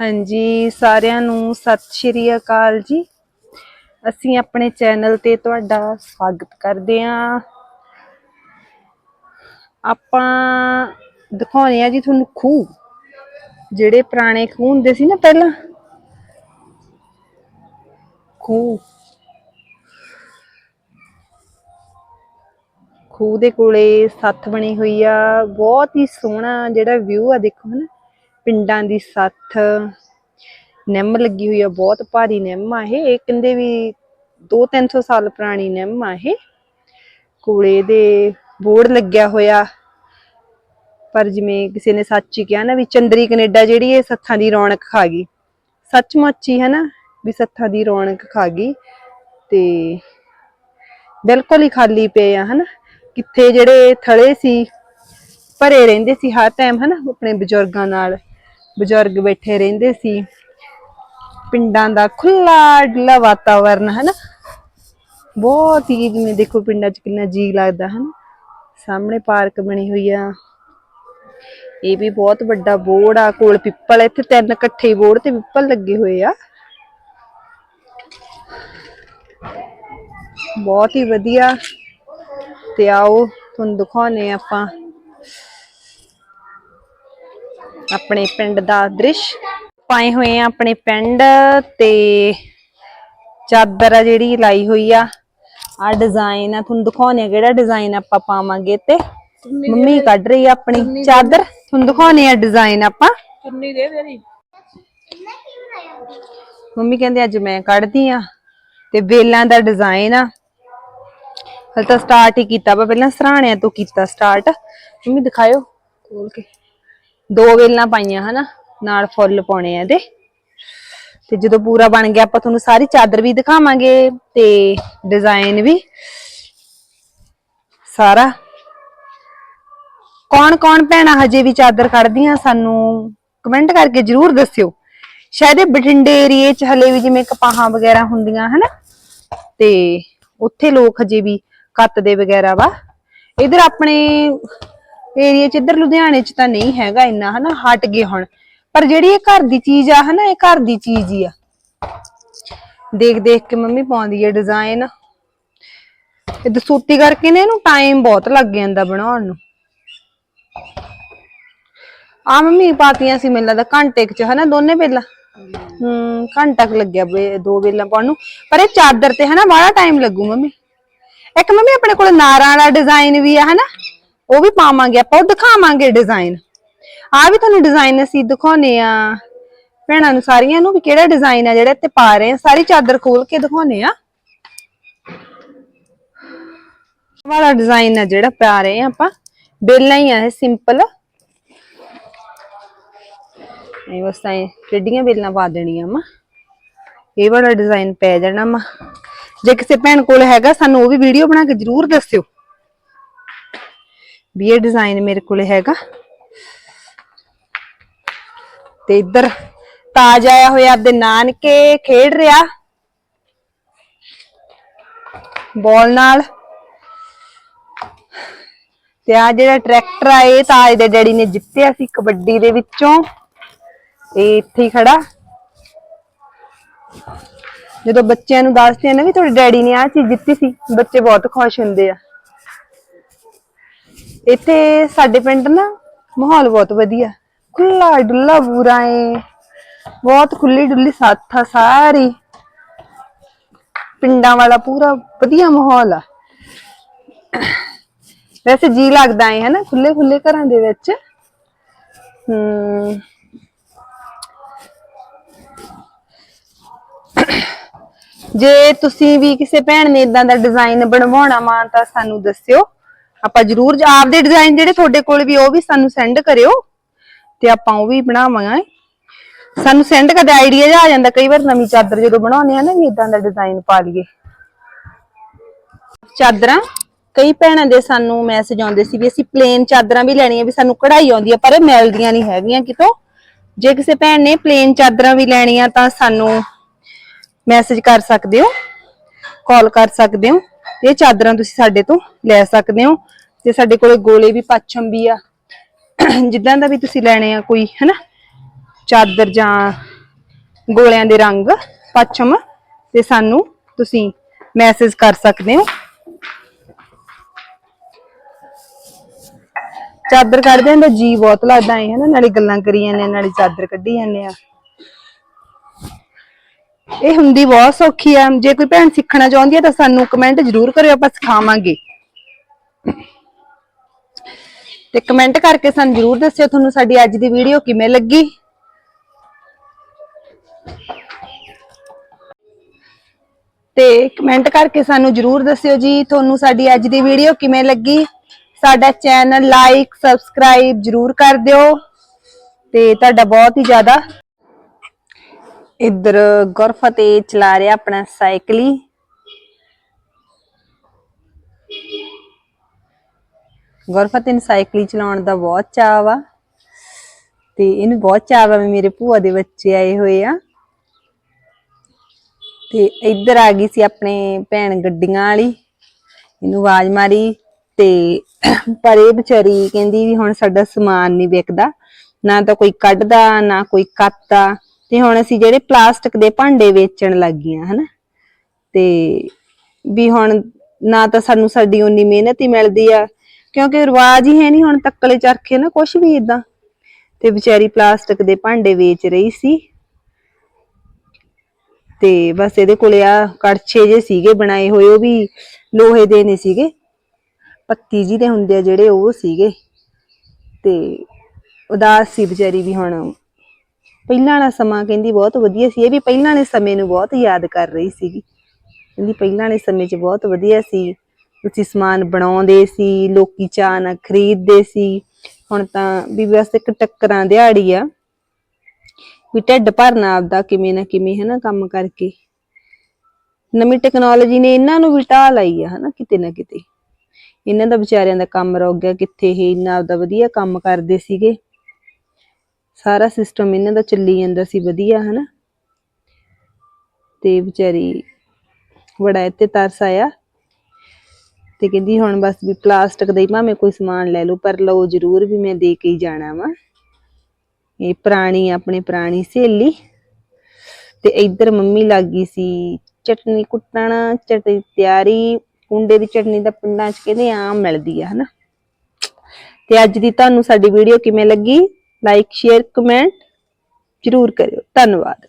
ਹਾਂਜੀ, ਸਾਰਿਆਂ ਨੂੰ ਸਤਿ ਸ਼੍ਰੀ ਅਕਾਲ ਜੀ। ਅਸੀਂ ਆਪਣੇ ਚੈਨਲ ਤੇ ਤੁਹਾਡਾ ਸਵਾਗਤ ਕਰਦੇ ਹਾਂ। ਆਪਾਂ ਦਿਖਾਉਣੇ ਆ ਜੀ ਤੁਹਾਨੂੰ ਖੂਹ। ਜਿਹੜੇ ਪੁਰਾਣੇ ਖੂਹ ਹੁੰਦੇ ਸੀ ਨਾ ਪਹਿਲਾਂ। ਖੂਹ। ਖੂਹ ਦੇ ਕੋਲੇ ਸੱਥ ਬਣੀ ਹੋਈ ਆ। ਬਹੁਤ ਹੀ ਸੋਹਣਾ ਜਿਹੜਾ ਵਿਊ ਆ ਦੇਖੋ ਹਨਾ ਪਿੰਡਾਂ ਦੀ ਸੱਥ। ਨਿੰਮ ਲੱਗੀ ਹੋਈ ਆ, ਬਹੁਤ ਭਾਰੀ ਨਿੰਮ ਆ ਇਹ। ਇਹ ਕਹਿੰਦੇ ਵੀ 2-300 ਸਾਲ ਪੁਰਾਣੀ ਨਿੰਮ ਆ ਇਹ। ਕੋਲੇ ਦੇ ਬੋਰਡ ਲੱਗਿਆ ਹੋਇਆ। ਪਰ ਜਿਵੇਂ ਕਿਸੇ ਨੇ ਸੱਚ ਹੀ ਕਿਹਾ ਨਾ ਵੀ ਚੰਦਰੀ ਕੈਨੇਡਾ ਜਿਹੜੀ ਇਹ ਸੱਥਾਂ ਦੀ ਰੌਣਕ ਖਾ ਗਈ। ਸੱਚਮੁੱਚ ਹੀ ਹੈ ਨਾ ਵੀ ਸੱਥਾਂ ਦੀ ਰੌਣਕ ਖਾ ਗਈ। ਤੇ ਬਿਲਕੁਲ ਹੀ ਖਾਲੀ ਪਏ ਆ, ਹਨਾ। ਕਿੱਥੇ ਜਿਹੜੇ ਥਲੇ ਸੀ, ਭਰੇ ਰਹਿੰਦੇ ਸੀ ਹਰ ਟਾਈਮ ਹਨਾ, ਆਪਣੇ ਬਜ਼ੁਰਗਾਂ ਨਾਲ। ਬਜ਼ੁਰਗ ਬੈਠੇ ਰਹਿੰਦੇ ਸੀ। ਪਿੰਡਾਂ ਦਾ ਖੁੱਲਾ ਡੁੱਲਾ ਵਾਤਾਵਰਨ, ਹਨਾ? ਬਹੁਤ ਹੀ ਜਿਵੇਂ ਦੇਖੋ ਪਿੰਡਾਂ 'ਚ ਕਿੰਨਾ ਜੀ ਲੱਗਦਾ, ਹਨਾ? ਸਾਹਮਣੇ ਪਾਰਕ ਬਣੀ ਹੋਈ ਆ। ਇਹ ਵੀ ਬਹੁਤ ਵੱਡਾ ਬੋਰਡ ਆ, ਕੋਲ ਪਿੱਪਲ ਇੱਥੇ ਤਿੰਨ ਇਕੱਠੇ ਬੋਰਡ ਤੇ ਪਿੱਪਲ ਲੱਗੇ ਹੋਏ ਆ। ਬਹੁਤ ਹੀ ਵਧੀਆ। ਤੇ ਆਓ, ਤੁਹਾਨੂੰ ਦਿਖਾਉਨੇ ਆਪਾਂ। ਆਪਣੇ ਪਿੰਡ ਦਾ ਦ੍ਰਿਸ਼। ਪਾਏ ਹੋਏ ਆ ਆਪਣੇ ਪਿੰਡ ਤੇ ਚਾਦਰ ਆ ਜਿਹੜੀ ਲਾਈ ਹੋਈ ਆ। ਆ ਡਿਜ਼ਾਈਨ ਆ। ਤੁਹਾਨੂੰ ਦਿਖਾਉਨੇ ਆ ਕਿਹੜਾ ਡਿਜ਼ਾਈਨ ਆਪਾਂ ਪਾਵਾਂਗੇ ਤੇ। ਮੰਮੀ ਕੱਢ ਰਹੀ ਆ ਆਪਣੀ ਚਾਦਰ। ਤੁਹਾਨੂੰ ਦਿਖਾਉਨੇ ਆ ਡਿਜ਼ਾਈਨ ਆਪਾਂ। ਚੁੰਨੀ ਦੇ ਮੇਰੀ ਮੰਮੀ ਕਹਿੰਦੇ ਅੱਜ ਮੈਂ ਕੱਢਦੀ ਆ ਤੇ ਵੇਲਾਂ ਦਾ ਡਿਜ਼ਾਈਨ ਆ। ਹਲ ਤਾਂ ਸਟਾਰਟ ਹੀ ਕੀਤਾ ਵਾ। ਪਹਿਲਾਂ ਸਰਾਣਿਆਂ ਤੋਂ ਕੀਤਾ ਸਟਾਰਟ ਮੰਮੀ ਦਿਖਾਇਓ। ਖੋਲ ਕੇ। ਦੋ ਵੇਲਾਂ ਪਾਈਆਂ ਹਨਾ, ਨਾਲ ਫੁੱਲ ਪਾਉਣੇ ਆ ਇਹਦੇ। ਤੇ ਜਦੋਂ ਪੂਰਾ ਬਣ ਗਿਆ, ਆਪਾਂ ਤੁਹਾਨੂੰ ਸਾਰੀ ਚਾਦਰ ਵੀ ਦਿਖਾਵਾਂਗੇ ਤੇ ਡਿਜ਼ਾਈਨ ਵੀ। ਸਾਰਾ। ਕੌਣ ਕੌਣ ਭੈਣਾਂ ਹਜੇ ਵੀ ਚਾਦਰ ਕੱਢਦੀਆਂ, ਸਾਨੂੰ ਕਮੈਂਟ ਕਰਕੇ ਜਰੂਰ ਦੱਸਿਓ। ਸ਼ਾਇਦ ਇਹ ਬਠਿੰਡੇ ਏਰੀਏ ਚ ਹਲੇ ਵੀ ਜਿਵੇਂ ਕਪਾਹਾਂ ਵਗੈਰਾ ਹੁੰਦੀਆਂ, ਹਨਾ? ਤੇ ਉੱਥੇ ਲੋਕ ਹਜੇ ਵੀ ਕੱਤਦੇ ਵਗੈਰਾ ਵਾ। ਇਧਰ ਆਪਣੇ ਏਰੀਏ ਚ, ਇਧਰ ਲੁਧਿਆਣੇ ਚ ਤਾਂ ਨਹੀਂ ਹੈਗਾ ਇੰਨਾ, ਹਨਾ? ਹਟ ਗਏ ਹੁਣ। ਪਰ ਜਿਹੜੀ ਇਹ ਘਰ ਦੀ ਚੀਜ਼ ਆ, ਹਨਾ, ਇਹ ਘਰ ਦੀ ਚੀਜ਼ ਹੀ ਆ। ਦੇਖ ਦੇਖ ਕੇ ਮੰਮੀ ਪਾਉਂਦੀ ਹੈ ਡਿਜ਼ਾਈਨ ਇਹ ਦਸੂਤੀ ਕਰਕੇ ਨੇ ਇਹਨੂੰ ਟਾਈਮ ਬਹੁਤ ਲੱਗ ਜਾਂਦਾ ਬਣਾਉਣ ਨੂੰ। ਆ ਮੰਮੀ ਪਾਤੀਆਂ ਸੀ ਮੈਨੂੰ ਲੱਗਦਾ ਘੰਟੇ ਚ, ਹਨਾ, ਦੋਨੇ ਵੇਲਾ? ਹੂੰ, ਘੰਟਾ ਕੁ ਲੱਗਿਆ ਬੇ- ਦੋ ਵੇਲਾਂ ਪਾਉਣ ਨੂੰ। ਪਰ ਇਹ ਚਾਦਰ ਤੇ, ਹਨਾ ਬੜਾ ਟਾਈਮ ਲੱਗੂ ਮੰਮੀ। ਇੱਕ ਮੰਮੀ ਆਪਣੇ ਕੋਲ ਨਾਰਾਂ ਵਾਲਾ ਡਿਜ਼ਾਈਨ ਵੀ ਆ, ਹਨਾ? ਉਹ ਵੀ ਪਾਵਾਂਗੇ, ਆਪਾਂ ਉਹ ਦਿਖਾਵਾਂਗੇ ਡਿਜ਼ਾਈਨ ਆ ਵੀ ਤੁਹਾਨੂੰ ਡਿਜ਼ਾਈਨ ਅਸੀਂ ਦਿਖਾਉਨੇ ਆ। ਭੈਣਾਂ ਨੂੰ ਸਾਰੀਆਂ ਨੂੰ ਵੀ ਕਿਹੜਾ ਡਿਜ਼ਾਈਨ ਆ ਜਿਹੜਾ ਇੱਥੇ ਪਾ ਰਹੇ ਆ? ਸਾਰੀ ਚਾਦਰ ਖੋਲ ਕੇ ਦਿਖਾਉਨੇ ਆ। ਵਾਲਾ ਡਿਜ਼ਾਈਨ ਆ ਜਿਹੜਾ ਪਾ ਰਹੇ ਆ ਆਪਾਂ। ਬੇਲਾਂ ਹੀ ਆ ਇਹ ਸਿੰਪਲ ਇਹ ਬਸ ਐ ਟੇਡੀਆਂ ਬੇਲਾਂ ਪਾ ਦੇਣੀਆਂ ਮਾ ਇਹ ਵਾਲਾ ਡਿਜ਼ਾਈਨ ਪੈ ਜਾਣਾ ਮਾ ਜੇ ਕਿਸੇ ਭੈਣ ਕੋਲ ਹੈਗਾ ਸਾਨੂੰ ਉਹ ਵੀ ਵੀਡੀਓ ਬਣਾ ਕੇ ਜਰੂਰ ਦੱਸਿਓ। ਵੀ ਇਹ ਡਿਜ਼ਾਈਨ ਮੇਰੇ ਕੋਲ ਹੈਗਾ। ਤੇ ਇੱਧਰ ਤਾਜ ਆਇਆ ਹੋਇਆ ਆਪਦੇ ਨਾਨਕੇ, ਖੇਡ ਰਿਹਾ। ਬੋਲ ਨਾਲ। ਤੇ ਆ ਜਿਹੜਾ ਟਰੈਕਟਰ ਆ, ਇਹ ਤਾਜ ਦੇ ਡੈਡੀ ਨੇ ਜਿੱਤਿਆ ਸੀ ਕਬੱਡੀ ਦੇ ਵਿੱਚੋਂ। ਇਹ ਇੱਥੇ ਹੀ ਖੜਾ। ਜਦੋਂ ਬੱਚਿਆਂ ਨੂੰ ਦੱਸਦੇ ਆ ਨਾ ਵੀ ਤੁਹਾਡੇ ਡੈਡੀ ਨੇ ਆ ਚੀਜ਼ ਜਿੱਤੀ ਸੀ, ਬੱਚੇ ਬਹੁਤ ਖੁਸ਼ ਹੁੰਦੇ ਆ। ਇੱਥੇ ਸਾਡੇ ਪਿੰਡ ਨਾ ਮਾਹੌਲ ਬਹੁਤ ਵਧੀਆ। ਖੁੱਲਾ ਡੁੱਲਾ ਪੂਰਾ ਏ। ਬਹੁਤ ਖੁੱਲੀ ਡੁੱਲੀ ਸਾਥ ਆ ਸਾਰੀ। ਪਿੰਡਾਂ ਵਾਲਾ ਪੂਰਾ ਵਧੀਆ ਮਾਹੌਲ ਆ। ਵੈਸੇ ਜੀ ਲੱਗਦਾ ਏ ਹਨਾ ਖੁੱਲੇ ਖੁੱਲੇ ਘਰਾਂ ਦੇ ਵਿੱਚ। ਹਮ ਜੇ ਤੁਸੀਂ ਵੀ ਕਿਸੇ ਭੈਣ ਨੇ ਇਦਾਂ ਦਾ ਡਿਜ਼ਾਈਨ ਬਣਵਾਉਣਾ ਵਾ ਤਾਂ ਸਾਨੂੰ ਦੱਸਿਓ। ਆਪਾਂ ਜਰੂਰ ਆਪਦੇ ਡਿਜ਼ਾਈਨ ਜਿਹੜੇ ਤੁਹਾਡੇ ਕੋਲ ਵੀ ਉਹ ਵੀ ਸਾਨੂੰ ਸੈਂਡ ਕਰਿਓ ਤੇ ਆਪਾਂ ਉਹ ਵੀ ਬਣਾਵਾਂਗੇ। ਸਾਨੂੰ ਸੈਂਡ ਕਰਦੇ ਆਈਡੀਆ ਜਿਹਾ ਆ ਜਾਂਦਾ, ਕਈ ਵਾਰ ਨਵੀਂ ਚਾਦਰ ਜਦੋਂ ਬਣਾਉਂਦੇ ਆ ਨਾ ਵੀ ਇਦਾਂ ਦਾ ਡਿਜ਼ਾਈਨ ਪਾ ਲਈਏ। ਚਾਦਰਾਂ, ਕਈ ਭੈਣਾਂ ਦੇ ਸਾਨੂੰ ਮੈਸੇਜ ਆਉਂਦੇ ਸੀ ਵੀ ਅਸੀਂ ਪਲੇਨ ਚਾਦਰਾਂ ਵੀ ਲੈਣੀਆਂ, ਵੀ ਸਾਨੂੰ ਕਢਾਈ ਆਉਂਦੀ ਆ, ਪਰ ਇਹ ਮਿਲਦੀਆਂ ਨਹੀਂ ਹੈਗੀਆਂ ਕਿਤੋਂ। ਜੇ ਕਿਸੇ ਭੈਣ ਨੇ ਪਲੇਨ ਚਾਦਰਾਂ ਵੀ ਲੈਣੀਆਂ ਤਾਂ ਸਾਨੂੰ ਮੈਸੇਜ ਕਰ ਸਕਦੇ ਹੋ ਕਾਲ ਕਰ ਸਕਦੇ ਹੋ। ਇਹ ਚਾਦਰਾਂ ਤੁਸੀਂ ਸਾਡੇ ਤੋਂ ਲੈ ਸਕਦੇ ਹੋ ਤੇ ਸਾਡੇ ਕੋਲੇ ਗੋਲੇ ਵੀ ਪੱਛਮ ਵੀ ਆ। ਜਿੱਦਾਂ ਦਾ ਵੀ ਤੁਸੀਂ ਲੈਣੇ ਆ ਕੋਈ, ਹਨਾ? ਚਾਦਰ ਜਾਂ ਗੋਲਿਆਂ ਦੇ ਰੰਗ ਪੱਛਮ ਤੇ ਸਾਨੂੰ ਤੁਸੀਂ ਮੈਸੇਜ ਕਰ ਸਕਦੇ ਹੋ। ਚਾਦਰ ਕੱਢਦੇ ਆਂ ਤਾਂ ਜੀ ਬਹੁਤ ਲੱਗਦਾ ਹੈ ਹਨਾ? ਨਾਲੇ ਗੱਲਾਂ ਕਰੀ ਜਾਂਦੇ ਆ, ਨਾਲੇ ਚਾਦਰ ਕੱਢੀ ਜਾਂਦੇ ਆ। ਇਹ ਹੁੰਦੀ ਬਹੁਤ ਸੌਖੀ ਆ। ਜੇ ਕੋਈ ਭੈਣ ਸਿੱਖਣਾ ਚਾਹੁੰਦੀ ਹੈ ਤਾਂ ਸਾਨੂੰ ਕਮੈਂਟ ਜ਼ਰੂਰ ਕਰਿਓ, ਆਪਾਂ ਸਿਖਾਵਾਂਗੇ। ਤੇ ਕਮੈਂਟ ਕਰਕੇ ਸਾਨੂੰ ਜ਼ਰੂਰ ਦੱਸਿਓ ਤੁਹਾਨੂੰ ਸਾਡੀ ਅੱਜ ਦੀ ਵੀਡੀਓ ਕਿਵੇਂ ਲੱਗੀ। ਤੇ ਕਮੈਂਟ ਕਰਕੇ ਸਾਨੂੰ ਜਰੂਰ ਦੱਸਿਓ ਜੀ, ਤੁਹਾਨੂੰ ਸਾਡੀ ਅੱਜ ਦੀ ਵੀਡੀਓ ਕਿਵੇਂ ਲੱਗੀ। ਸਾਡਾ ਚੈਨਲ ਲਾਈਕ ਸਬਸਕ੍ਰਾਈਬ ਜਰੂਰ ਕਰ ਦਿਓ। ਤੇ ਤੁਹਾਡਾ ਬਹੁਤ ਹੀ ਜ਼ਿਆਦਾ ਇੱਧਰ ਗੁਰਫਤਿਹ ਚਲਾ ਰਿਹਾ ਆਪਣਾ ਸਾਈਕਲੀ ਗੁਰਫਤਿਹ ਨੂੰ ਸਾਈਕਲੀ ਚਲਾਉਣ ਦਾ ਬਹੁਤ ਚਾਅ ਵਾ। ਤੇ ਇਹਨੂੰ ਬਹੁਤ ਚਾਅ ਵਾ ਮੇਰੇ ਭੂਆ ਦੇ ਬੱਚੇ ਆਏ ਹੋਏ ਆ। ਤੇ ਇੱਧਰ ਆ ਗਈ ਸੀ ਆਪਣੇ ਭੈਣ ਗੱਡੀਆਂ ਵਾਲੀ। ਇਹਨੂੰ ਆਵਾਜ਼ ਮਾਰੀ ਤੇ ਪਰ ਇਹ ਵਿਚਾਰੀ ਕਹਿੰਦੀ ਵੀ ਹੁਣ ਸਾਡਾ ਸਮਾਨ ਨਹੀਂ ਵਿਕਦਾ। ਨਾ ਤਾਂ ਕੋਈ ਕੱਢਦਾ, ਨਾ ਕੋਈ ਕੱਟਦਾ ਤੇ ਹੁਣ ਅਸੀਂ ਜਿਹੜੇ ਪਲਾਸਟਿਕ ਦੇ ਭਾਂਡੇ ਵੇਚਣ ਲੱਗ ਗਈਆਂ, ਹਨਾ? ਤੇ ਵੀ ਹੁਣ ਨਾ ਤਾਂ ਸਾਨੂੰ ਸਾਡੀ ਉਨੀ ਮਿਹਨਤ ਹੀ ਮਿਲਦੀ ਆ, ਕਿਉਂਕਿ ਰਿਵਾਜ ਹੀ ਹੈ ਨਹੀਂ ਹੁਣ ਤੱਕਲੇ ਚਰਖੇ, ਨਾ ਕੁਝ ਵੀ ਇਦਾਂ ਤੇ ਵਿਚਾਰੀ ਪਲਾਸਟਿਕ ਦੇ ਭਾਂਡੇ ਵੇਚ ਰਹੀ ਸੀ। ਤੇ ਬਸ ਇਹਦੇ ਕੋਲੇ ਆ ਕੜਛੇ ਜੇ ਸੀਗੇ ਬਣਾਏ ਹੋਏ, ਉਹ ਵੀ ਲੋਹੇ ਦੇ ਨਹੀਂ ਸੀਗੇ। ਪੱਤੀ ਜੀ ਦੇ ਹੁੰਦੇ ਆ ਜਿਹੜੇ, ਉਹ ਸੀਗੇ। ਤੇ ਉਦਾਸ ਸੀ ਵਿਚਾਰੀ ਵੀ ਹੁਣ ਪਹਿਲਾਂ ਵਾਲਾ ਸਮਾਂ ਕਹਿੰਦੀ ਬਹੁਤ ਵਧੀਆ ਸੀ, ਇਹ ਵੀ ਪਹਿਲਾਂ ਵਾਲੇ ਸਮੇਂ ਨੂੰ ਬਹੁਤ ਯਾਦ ਕਰ ਰਹੀ ਸੀਗੀ। ਕਹਿੰਦੀ ਪਹਿਲਾਂ ਵਾਲੇ ਸਮੇਂ 'ਚ ਬਹੁਤ ਵਧੀਆ ਸੀ। ਤੁਸੀਂ ਸਮਾਨ ਬਣਾਉਂਦੇ ਸੀ, ਲੋਕੀ ਚਾਹ ਨਾਲ ਖਰੀਦਦੇ ਸੀ। ਹੁਣ ਤਾਂ ਵੀ ਬਸ ਇੱਕ ਟੱਕਰਾਂ ਦਿਹਾੜੀ ਆ। ਵੀ ਢਿੱਡ ਭਰਨਾ ਆਪਦਾ ਕਿਵੇਂ ਨਾ ਕਿਵੇਂ ਹਨਾ ਕੰਮ ਕਰਕੇ। ਨਵੀਂ ਟੈਕਨੋਲੋਜੀ ਨੇ ਇਹਨਾਂ ਨੂੰ ਵੀ ਢਾਹ ਲਈ ਆ ਹਨਾ ਕਿਤੇ ਨਾ ਕਿਤੇ। ਇਹਨਾਂ ਦਾ ਵਿਚਾਰਿਆਂ ਦਾ ਕੰਮ ਰੁਕ ਗਿਆ, ਕਿੱਥੇ ਇਹ ਇੰਨਾ ਆਪਦਾ ਵਧੀਆ ਕੰਮ ਕਰਦੇ ਸੀਗੇ। ਸਾਰਾ ਸਿਸਟਮ ਇਹਨਾਂ ਦਾ ਚੱਲੀ ਜਾਂਦਾ ਸੀ, ਵਧੀਆ, ਹਨਾ? ਤੇ ਵਿਚਾਰੀ ਬੜਾ ਇੱਥੇ ਤਰਸ ਆਇਆ ਤੇ ਕਹਿੰਦੀ ਹੁਣ ਬਸ ਵੀ ਪਲਾਸਟਿਕ ਦਾ ਹੀ ਭਾਵੇਂ ਕੋਈ ਸਮਾਨ ਲੈ ਲਓ, ਪਰ ਲਓ ਜ਼ਰੂਰ ਵੀ ਮੈਂ ਦੇ ਕੇ ਹੀ ਜਾਣਾ ਵਾ। ਇਹ ਪੁਰਾਣੀ, ਆਪਣੀ ਪੁਰਾਣੀ ਸਹੇਲੀ ਤੇ ਇੱਧਰ ਮੰਮੀ ਲੱਗੀ ਸੀ, ਚਟਨੀ ਕੁੱਟਣ, ਚਟਨੀ ਤਿਆਰੀ, ਕੁੰਡੇ ਦੀ ਚਟਨੀ ਦਾ ਪਿੰਡਾਂ 'ਚ ਕਹਿੰਦੇ ਆਮ ਮਿਲਦੀ ਆ, ਹਨਾ? ਤੇ ਅੱਜ ਦੀ ਤੁਹਾਨੂੰ ਸਾਡੀ ਵੀਡੀਓ ਕਿਵੇਂ ਲੱਗੀ? ਲਾਈਕ ਸ਼ੇਅਰ ਕਮੈਂਟ ਜ਼ਰੂਰ ਕਰਿਓ। ਧੰਨਵਾਦ।